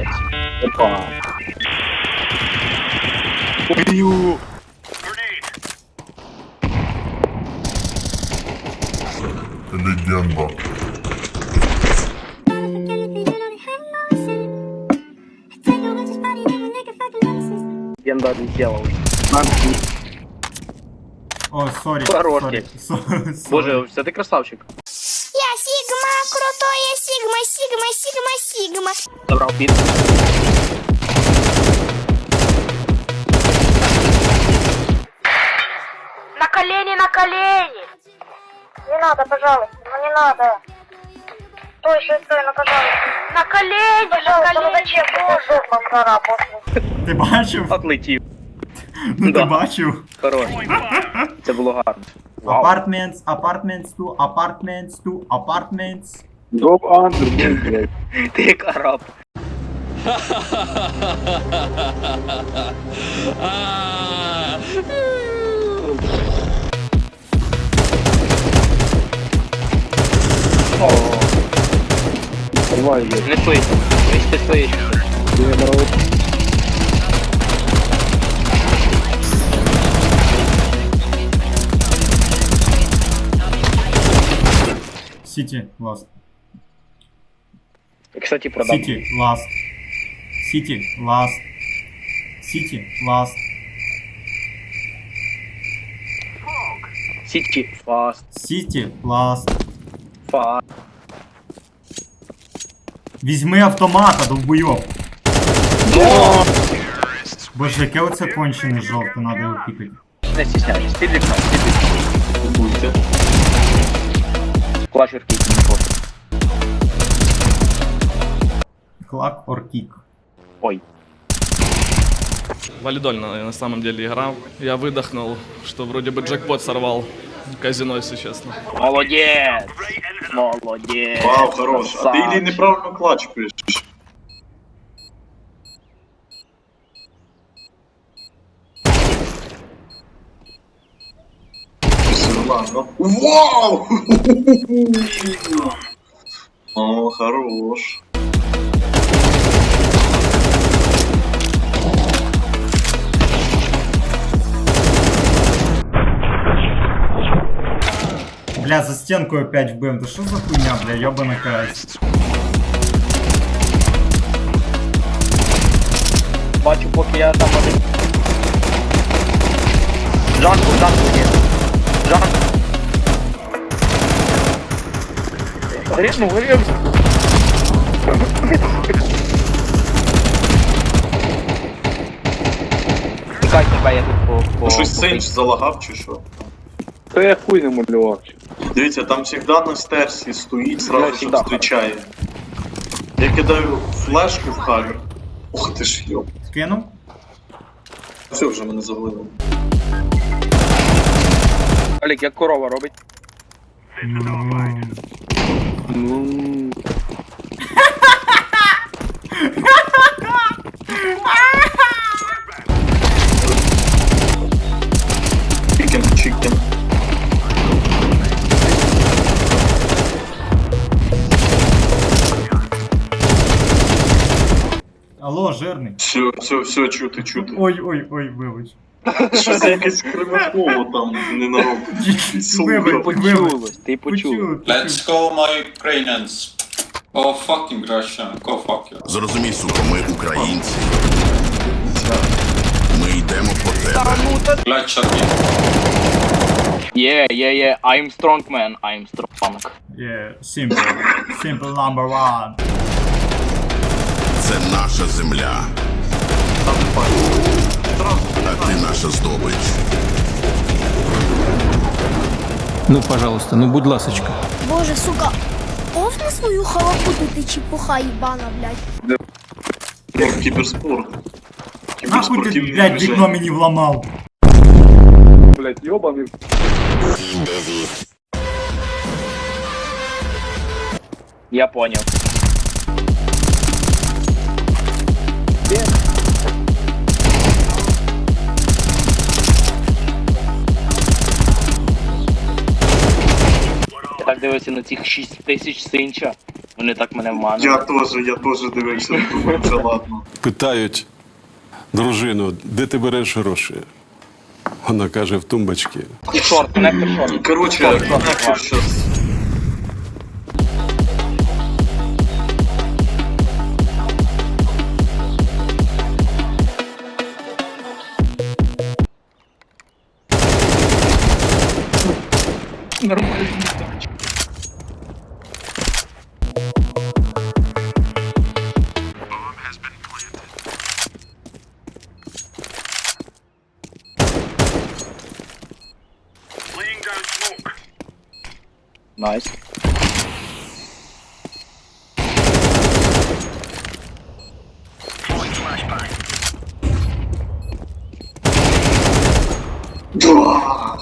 Молодець. Опа. Убью. Легенда. Легенда сделал. О, сорі. Хороший. сорі, со- сорі. Боже, все ти красавчик. Сигма, крутое Сигма, Сигма, Сигма, Сигма. Забрав під. На колени, на колени! Не надо, пожалуйста, ну не надо. Стой, стой, стой, ну пожалуйста. На колени, пожалуйста, на колени. Ну зачем? Ты жопа проработал. Ти бачив? Отлетів. Ну ти Да. бачив? Хорош. Це було гарно. Вау. Apartments, apartments to apartments to apartments. Доп андер, блин, блядь. Ти як араб. Давай, блядь. Не швидше. Швидше, швидше. Я народ. City last. І, Кстати, продам. City last. City last. City last. Сіті. Фаст. City last. Фаст. Візьми автомата, довбойоб. Боже, яке оце кончене жовте, надо його кікати. Не стісняйся. Ти вікна. Ти вікна. Будьте. Клачер кіт не хоче. Клак or кік. Ой. Валидольно я на самом деле играл. Я выдохнул, что вроде бы джекпот сорвал. Казино, если честно. Молодець. Молодець. Вау, хорош. А ти Красавчик. Ілі неправильно клач пишеш. Ладно. Вау! О, хорош. Бля, за стенку опять вбив. Да що за хуйня, бля, ёбана кась. Бачу, поки я там один. Жанку, жанку є. Жанку. Грізну, грізну. Чекай тебе, я тут по... по... Щось синч залагав чи що? Та я хуй не малював. Дивіться, там завжди на стерсі стоїть, сразу всегда. зустрічає. Я кидаю флешку в хавер. Ох ти ж йоп. Скинув? Все, вже мене завалило. Олег, як корова робить? Ну. Чикен, чикен. Алло, жирний. Все, все, все, чути, чути. Ой, ой, ой, вибач. Щось якесь кривослово там ненароком. Вибач, вибач. Почулось, ти почув. Let's go, my Ukrainians. Go fucking Russia. Go fuck you. Зрозумій, сука, ми українці. Ми йдемо по тебе. Блядь, чарки. Yeah, yeah, yeah, I'm strong man, I'm strong. Yeah, simple. Simple number one. Це наша земля. Ну, пожалуйста, ну будь ласочка. Боже, сука, офни свою халапуту ти чепуха ебана, блядь. Ну, кіберспорт. Нахуй ти, Кіберспортивні блядь, вікно движення. мені вламав. Блядь, ёбаный. Я понял. Дивився на цих 6 тисяч синча. Вони так мене вманили. Я теж, я теж дивився, думаю, це ладно. Питають дружину, де ти береш гроші? Вона каже, в тумбочці. Шорт, коннектор шорт. Коротше, Шорт, шорт, Найс.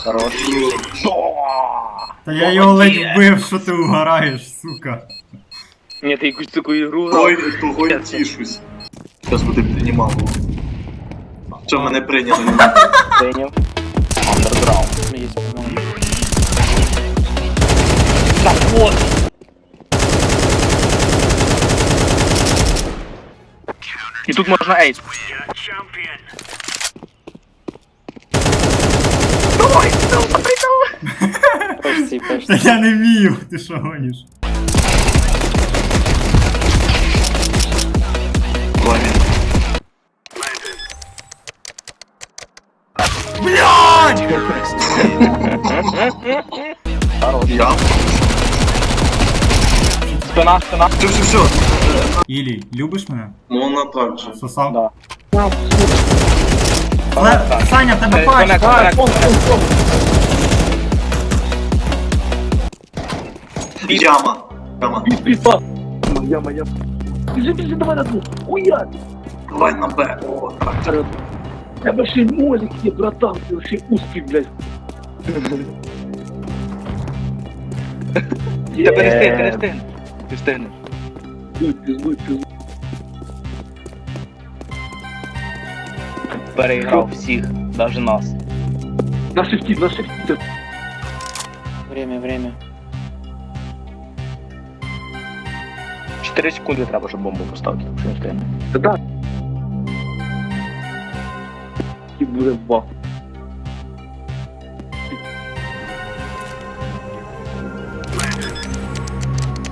Хорош. Та я його ледь вбив, що ти угораєш, сука. Ні, ти якусь таку ігру грав. Ой, того я тішусь. Зараз буде приймало. Що мене прийняли? Прийняв. Underground. Є, по-моєму. Так, вот. І тут можна ейс. Давай, давай, давай. Почти, почти. Та я не вмію, ти що гониш? Ламін. Блядь! Я? Спина, спина. Все, все, все. Ілі, любиш мене? Можна так же. Сосав? Да. Але, Саня, в тебе Е, пач! коннект, пач! коннект. Яма. Яма. Моя, моя. Біжи, біжи, давай на двох. Уя! Давай на Б. О, так. Тебе ще й молік є, братан, ти ще й успіх, блядь. Тебе не встиг, ти не встиг. Ти встигнеш. Пиздуй, пиздуй, пиздуй. Переіграв всіх, навіть нас. На шифті, на шифті. Время, время. 4 секунди треба, щоб бомбу поставити, якщо не встигне. Та да. І буде вах.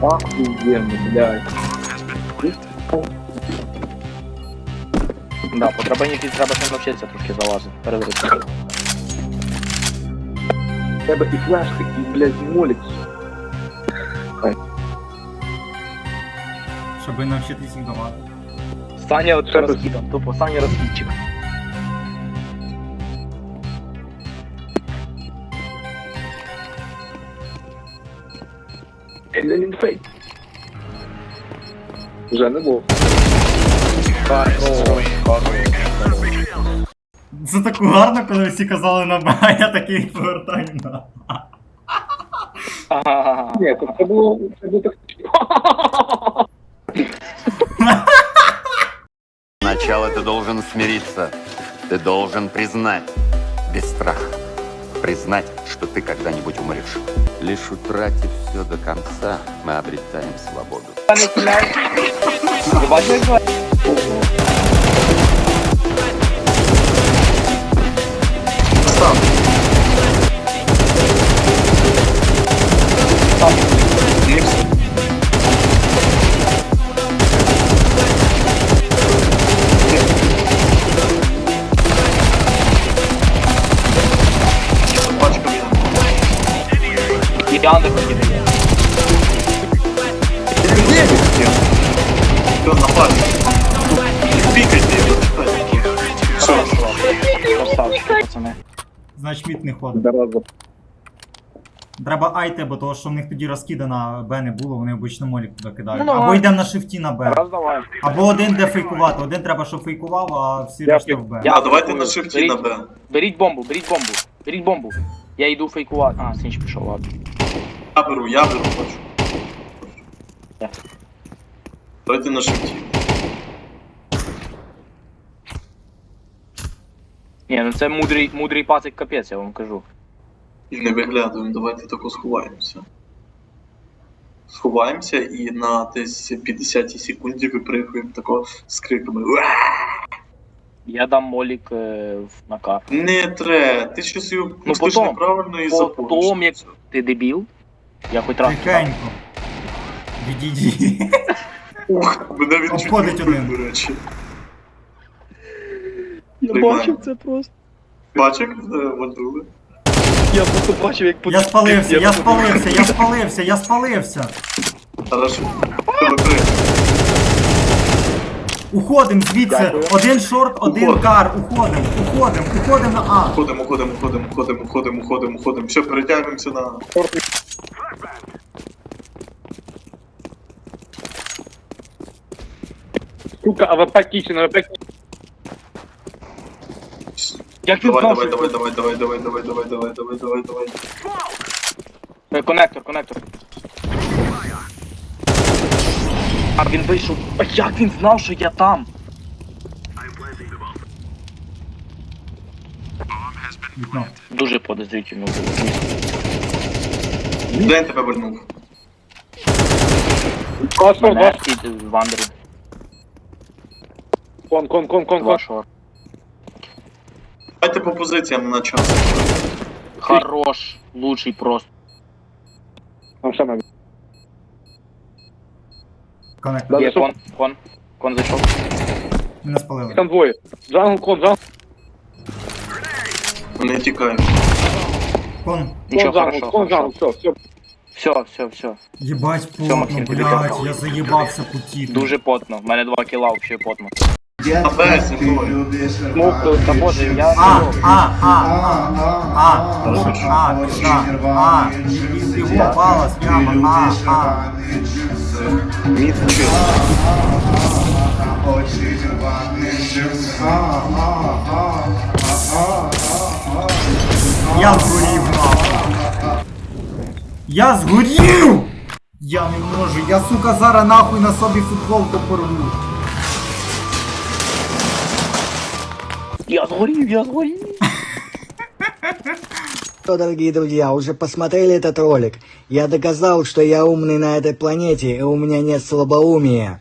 Охуенно, блядь. Да, по драбині треба ще навчитися трошки залазити. Перезарядити. Тебе і флешка, і, блядь, молік. Щоби навчитись їх давати. Саня от Треба- розхідом, тупо Саня розхідчик. Ленін фейт. Вже не був. Це так гарно, коли всі казали на Б, а я такий повертаю на. Ага. Ні, то це було, це було так. Сначала ты должен смириться. Ты должен признать, без страха, признать, что ты когда-нибудь умрешь. Лишь утратив все до конца, мы обретаем свободу. Андер розхідає. Все, напали. Пикайте его. Красавчики, пацани. Значить мід не ходить. Зараза. Треба айте, бо того, що в них тоді розкидана Б не було, вони обично молік туди кидають. Ну, Або а- йдемо на шифті на Б. Раз давай. Або один де фейкувати. Один треба, щоб фейкував, а всі Я решта в Б. Я- А давайте на шифті на Б. Беріть бомбу, беріть бомбу. Беріть бомбу. Я йду фейкувати. А, Синч пішов, ладно. Я беру, я беру, хочу. Давайте на шифті. Ні, ну це мудрий, мудрий пацик капець, я вам кажу. І не виглядуємо, давайте тако сховаємося. сховаємося і на десь 50 секунді випригуємо тако з криками. Я дам молік е, в- на кар. Не тре, ти щось його Ну, пустиш потом. неправильно і Потом, запомниш. як ти дебіл, я хоч раз. Тихенько. Відійді. Ух, мене він чуть не Обходить вбив, один. до речі. Я Приймаю. бачив це просто. Бачив, е, вандули? Я просто бачив, як Я спалився, я спалився, я спалився, я спалився. Хорошо. Добре. Уходим звідси. Один шорт, один Уходим. кар. Уходим, уходим, уходим на А. Ходимо, ходимо, ходимо, ходимо, ходимо, ходимо, ходимо. Все, перетягуємося на. Сука, АВП кічен, АВП Як він Давай, знав, давай, що- давай, давай, давай, давай, давай, давай, давай, давай, давай. Е, Конектор, конектор. А він вийшов. А як він знав, що я там? Дуже подозрительно було. День тебе вальнув. Класно, Мене два. під вандері. Кон, кон, кон, кон, Два кон. шор. Давайте по позиціям на час. Хорош. Лучший просто. Там ще навіть. Коннект. Да, Є зайшов. кон, кон. Кон зайшов. Мене спалили. Там двоє. Джангл, кон, джангл, Не тікаємо. Кон. Нічого, кон, хорошо, джангл, кон, хорошо. джангл, все, все. Все, все, все. Ебать Все, потно, Максим, тебе блядь, я заебався пути. Дуже потно. В мене 2 кіла взагалі потно. Я Опять, Ну, то, та боже, я... А, а, а, а, а, ну, а, пизда, а, из его балла прямо, а, а. Мид, чё? Я в Я згорів! Я не можу, я, сука, зараз нахуй на собі футболку порву. Я згорів, я згорів. Что, дорогие друзья, уже посмотрели этот ролик? Я доказал, что я умный на этой планете, и у меня нет слабоумия.